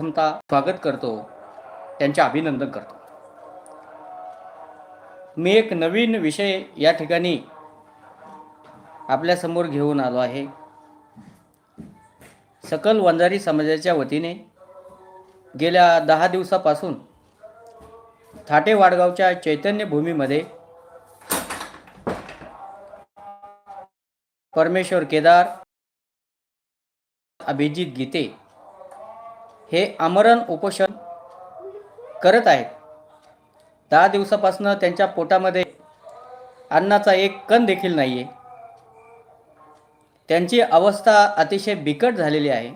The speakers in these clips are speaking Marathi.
प्रथमता स्वागत करतो त्यांचे अभिनंदन करतो. मी एक नवीन विषय या ठिकाणी आपल्यासमोर घेऊन आलो आहे. सकल वंजारी समाजाच्या वतीने गेल्या दहा दिवसापासून थाटे वाडगावच्या चैतन्य भूमीमध्ये परमेश्वर केदार अभिजित गीते हे आमरण उपोषण करत आहेत. दहा दिवसापासून त्यांच्या पोटामध्ये अन्नाचा एक कण देखील नाही आहे त्यांची अवस्था अतिशय बिकट झालेली आहे.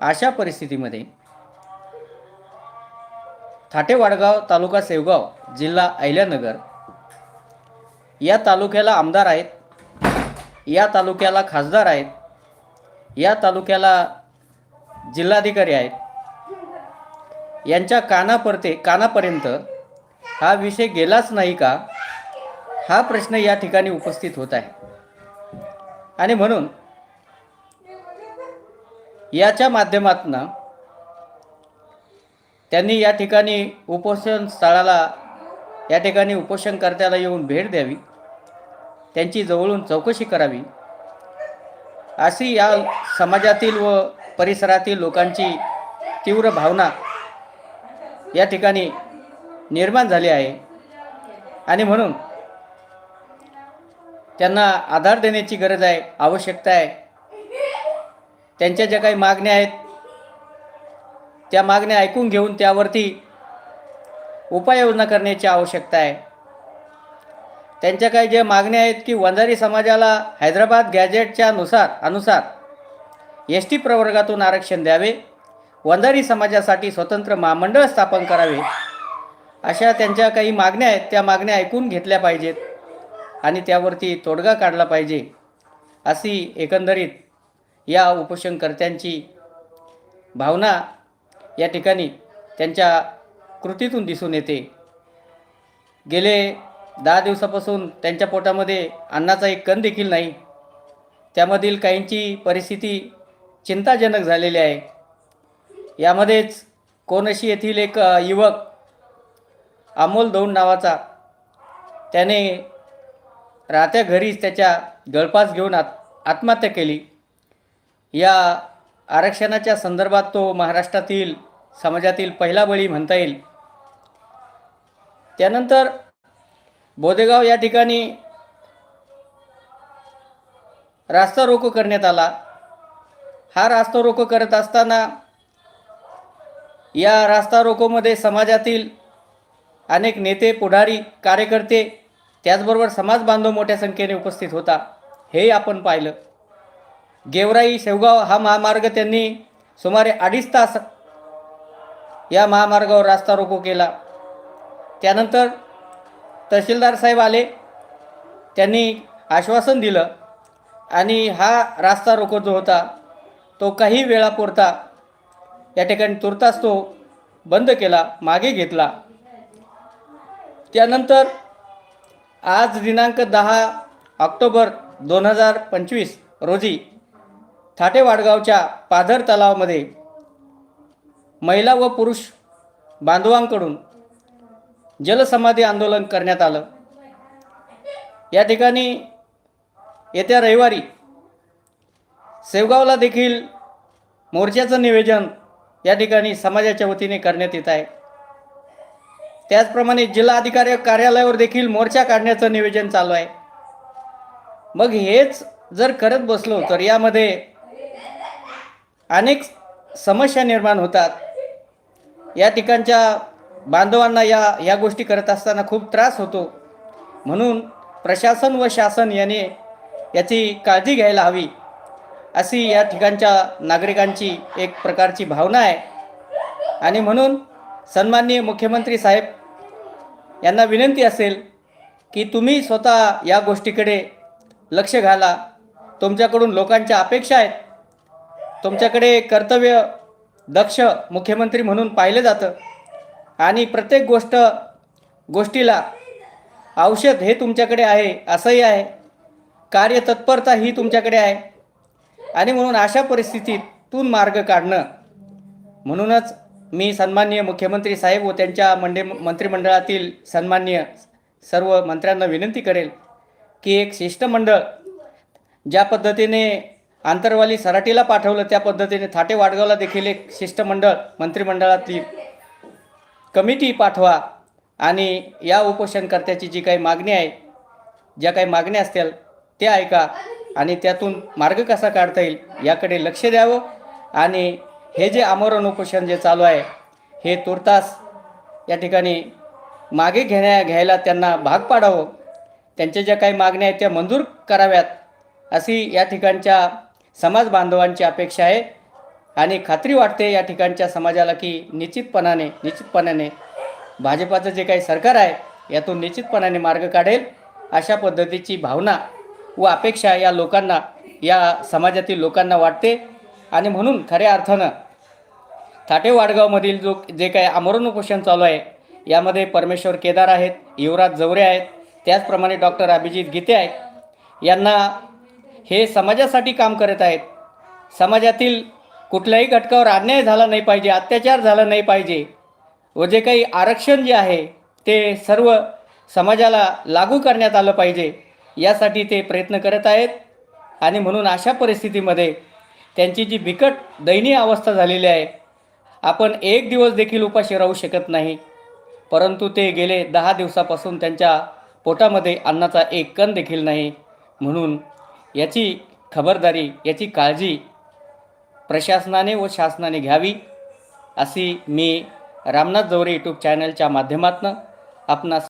अशा परिस्थितीमध्ये थाटेवाडगाव तालुका सेवगाव जिल्हा अहिल्यानगर या तालुक्याला आमदार आहेत. या तालुक्याला खासदार आहेत. या तालुक्याला जिल्हाधिकारी आहेत. यांच्या कानापरते कानापर्यंत हा विषय गेलाच नाही का? हा प्रश्न या ठिकाणी उपस्थित होत आहे. आणि म्हणून याच्या माध्यमातून त्यांनी या ठिकाणी उपोषण स्थळाला या ठिकाणी उपोषणकर्त्याला येऊन भेट द्यावी. त्यांची जवळून चौकशी करावी. अशी या समाजातील व परिसरातील लोकांची तीव्र भावना या ठिकाणी निर्माण झाली आहे. आणि म्हणून त्यांना आधार देण्याची गरज आहे आवश्यकता आहे. त्यांच्या ज्या काही मागण्या आहेत त्या मागण्या ऐकून घेऊन त्यावरती उपाययोजना करण्याची आवश्यकता आहे. त्यांच्या काही ज्या मागण्या आहेत की वंजारी समाजाला हैदराबाद गॅजेटच्या नुसार अनुसार एस टी प्रवर्गातून आरक्षण द्यावे. वंजारी समाजासाठी स्वतंत्र महामंडळ स्थापन करावे. अशा त्यांच्या काही मागण्या आहेत. त्या मागण्या ऐकून घेतल्या पाहिजेत आणि त्यावरती तोडगा काढला पाहिजे अशी एकंदरीत या उपोषणकर्त्यांची भावना या ठिकाणी त्यांच्या कृतीतून दिसून येते. गेले दहा दिवसापासून त्यांच्या पोटामध्ये अन्नाचा एक कण देखील नाही. त्यामधील काहींची परिस्थिती चिंताजनक झालेली आहे. यामध्येच कोनशी येथील एक युवक अमोल दौंड नावाचा त्याने राहत्या घरीच त्याच्या गळपास घेऊन आत आत्महत्या केली. या आरक्षणाच्या संदर्भात तो महाराष्ट्रातील समाजातील पहिला बळी म्हणता येईल. त्यानंतर बोदेगाव या ठिकाणी रास्ता रोको करण्यात आला. हा रास्ता रोको करत असताना या रास्ता रोकोमध्ये समाजातील अनेक नेते पुढारी कार्यकर्ते त्याचबरोबर समाज बांधव मोठ्या संख्येने उपस्थित होता. हे आपण पाहिलं. गेवराई शेवगाव हा महामार्ग त्यांनी सुमारे अडीच तास या महामार्गावर रास्ता रोको केला. त्यानंतर तहसीलदार साहेब आले. त्यांनी आश्वासन दिलं आणि हा रास्ता रोको जो होता. तो काही वेळापुरता या ठिकाणी तुर्तास तो बंद केला मागे घेतला. त्यानंतर आज दिनांक दहा ऑक्टोबर दोन हजार पंचवीस रोजी थाटेवाडगावच्या पाधर तलावामध्ये महिला व पुरुष बांधवांकडून जलसमाधी आंदोलन करण्यात आलं. या ठिकाणी येत्या रविवारी सेवगावला देखील मोर्चाचं निवेदन या ठिकाणी समाजाच्या वतीने करण्यात येत आहे. त्याचप्रमाणे जिल्हाधिकारी कार्यालयावर देखील मोर्चा काढण्याचं निवेदन चालू आहे. मग हेच जर करत बसलो तर यामध्ये अनेक समस्या निर्माण होतात. या ठिकाणच्या बांधवांना या या गोष्टी करत असताना खूप त्रास होतो. म्हणून प्रशासन व शासन याने याची काळजी घ्यायला हवी. अशी या ठिकाणच्या नागरिकांची एक प्रकारची भावना आहे. आणि म्हणून सन्माननीय मुख्यमंत्री साहेब यांना विनंती असेल की तुम्ही स्वतः या गोष्टीकडे लक्ष घाला. तुमच्याकडून लोकांच्या अपेक्षा आहेत. तुमच्याकडे कर्तव्य दक्ष मुख्यमंत्री म्हणून पाहिलं जातं. आणि प्रत्येक गोष्ट गोष्टीला औषध हे तुमच्याकडे आहे असंही आहे. कार्यतत्परता ही तुमच्याकडे आहे. आणि म्हणून अशा परिस्थितीतून मार्ग काढणं. म्हणूनच मी सन्माननीय मुख्यमंत्री साहेब व त्यांच्या मंडे मंत्रिमंडळातील सन्मान्य सर्व मंत्र्यांना विनंती करेल की एक शिष्टमंडळ ज्या पद्धतीने आंतरवाली सराटीला पाठवलं त्या पद्धतीने थाटे वाडगावला देखील एक शिष्टमंडळ मंत्रिमंडळातील कमिटी पाठवा आणि या उपोषणकर्त्याची जी काही मागणी आहे ज्या काही मागण्या असतील त्या ऐका. आणि त्यातून मार्ग कसा काढता येईल याकडे लक्ष द्यावं. आणि हे जे आमरण उपोषण जे चालू आहे हे तुर्तास या ठिकाणी मागे घेण्या घ्यायला त्यांना भाग पाडावं. त्यांच्या ज्या काही मागण्या आहेत त्या मंजूर कराव्यात अशी या ठिकाणच्या समाज बांधवांची अपेक्षा आहे. आणि खात्री वाटते या ठिकाणच्या समाजाला की निश्चितपणाने निश्चितपणाने भाजपाचं जे काही सरकार आहे यातून निश्चितपणाने मार्ग काढेल अशा पद्धतीची भावना व अपेक्षा या लोकांना या समाजातील लोकांना वाटते. आणि म्हणून खऱ्या अर्थानं थाटे वाडगावमधील जो जे काही आमरण उपोषण चालू आहे यामध्ये परमेश्वर केदार आहेत युवराज जवरे आहेत त्याचप्रमाणे डॉक्टर अभिजित गीते आहेत. यांना हे समाजासाठी काम करत आहेत. समाजातील कुठल्याही घटकावर अन्याय झाला नाही पाहिजे अत्याचार झाला नाही पाहिजे. व जे काही आरक्षण जे आहे ते सर्व समाजाला लागू करण्यात आलं पाहिजे. यासाठी ते प्रयत्न करत आहेत. आणि म्हणून अशा परिस्थितीमध्ये त्यांची जी बिकट दयनीय अवस्था झालेली आहे आपण एक दिवस देखील उपाशी राहू शकत नाही. परंतु ते गेले दहा दिवसापासून त्यांच्या पोटामध्ये अन्नाचा एक कण देखील नाही. म्हणून याची खबरदारी याची काळजी प्रशासनाने व शासनाने घ्यावी. अशी मी रामनाथ जवरे यूट्यूब चॅनलच्या माध्यमातून आपणास